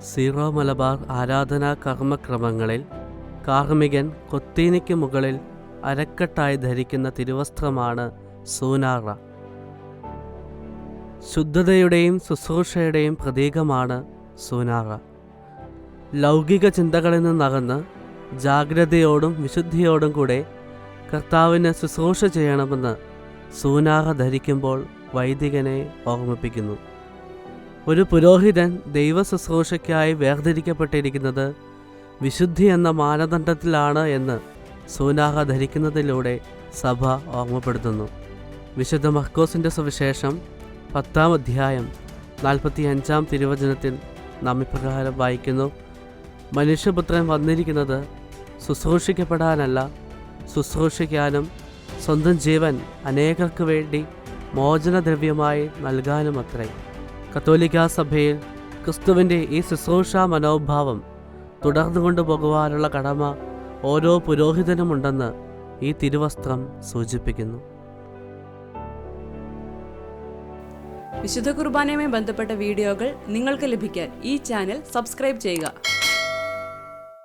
Zero Malabar ആരാധനാ കർമ്മക്രമങ്ങളിൽ കാർമികൻ കൊത്തീനിക്ക് മുകളിൽ അരക്കെട്ടായി ധരിക്കുന്ന തിരുവസ്ത്രമാണ് സൂനാറ. ശുദ്ധതയുടെയും ശുശ്രൂഷയുടെയും പ്രതീകമാണ് സൂനാറ. ലൗകിക ചിന്തകളിൽ നിന്നകന്ന് ജാഗ്രതയോടും വിശുദ്ധിയോടും കൂടെ കർത്താവിന് ശുശ്രൂഷ ചെയ്യണമെന്ന് സൂനാറ ധരിക്കുമ്പോൾ വൈദികനെ ഓർമ്മിപ്പിക്കുന്നു. ഒരു പുരോഹിതൻ ദൈവ ശുശ്രൂഷയ്ക്കായി വേർതിരിക്കപ്പെട്ടിരിക്കുന്നത് വിശുദ്ധി എന്ന മാനദണ്ഡത്തിലാണ് എന്ന് സൂനാഹ ധരിക്കുന്നതിലൂടെ സഭ ഓർമ്മപ്പെടുത്തുന്നു. വിശുദ്ധ മർക്കോസിന്റെ സുവിശേഷം പത്താം അധ്യായം നാൽപ്പത്തി അഞ്ചാം തിരുവചനത്തിൽ നാം ഇപ്രകാരം വായിക്കുന്നു. മനുഷ്യപുത്രൻ വന്നിരിക്കുന്നത് ശുശ്രൂഷിക്കപ്പെടാനല്ല ശുശ്രൂഷിക്കാനും സ്വന്തം ജീവൻ അനേകർക്ക് വേണ്ടി മോചനദ്രവ്യമായി നൽകാനും അത്രേ കത്തോലിക്കാ സഭയിൽ ക്രിസ്തുവിന്റെ ഈ ശുശ്രൂഷാ മനോഭാവം തുടർന്നു കൊണ്ടുപോകുവാനുള്ള കടമ ഓരോ പുരോഹിതനുമുണ്ടെന്ന് ഈ തിരുവസ്ത്രം സൂചിപ്പിക്കുന്നു. വിശുദ്ധ കുർബാനയുമായി ബന്ധപ്പെട്ട വീഡിയോകൾ നിങ്ങൾക്ക് ലഭിക്കാൻ ഈ ചാനൽ സബ്സ്ക്രൈബ് ചെയ്യുക.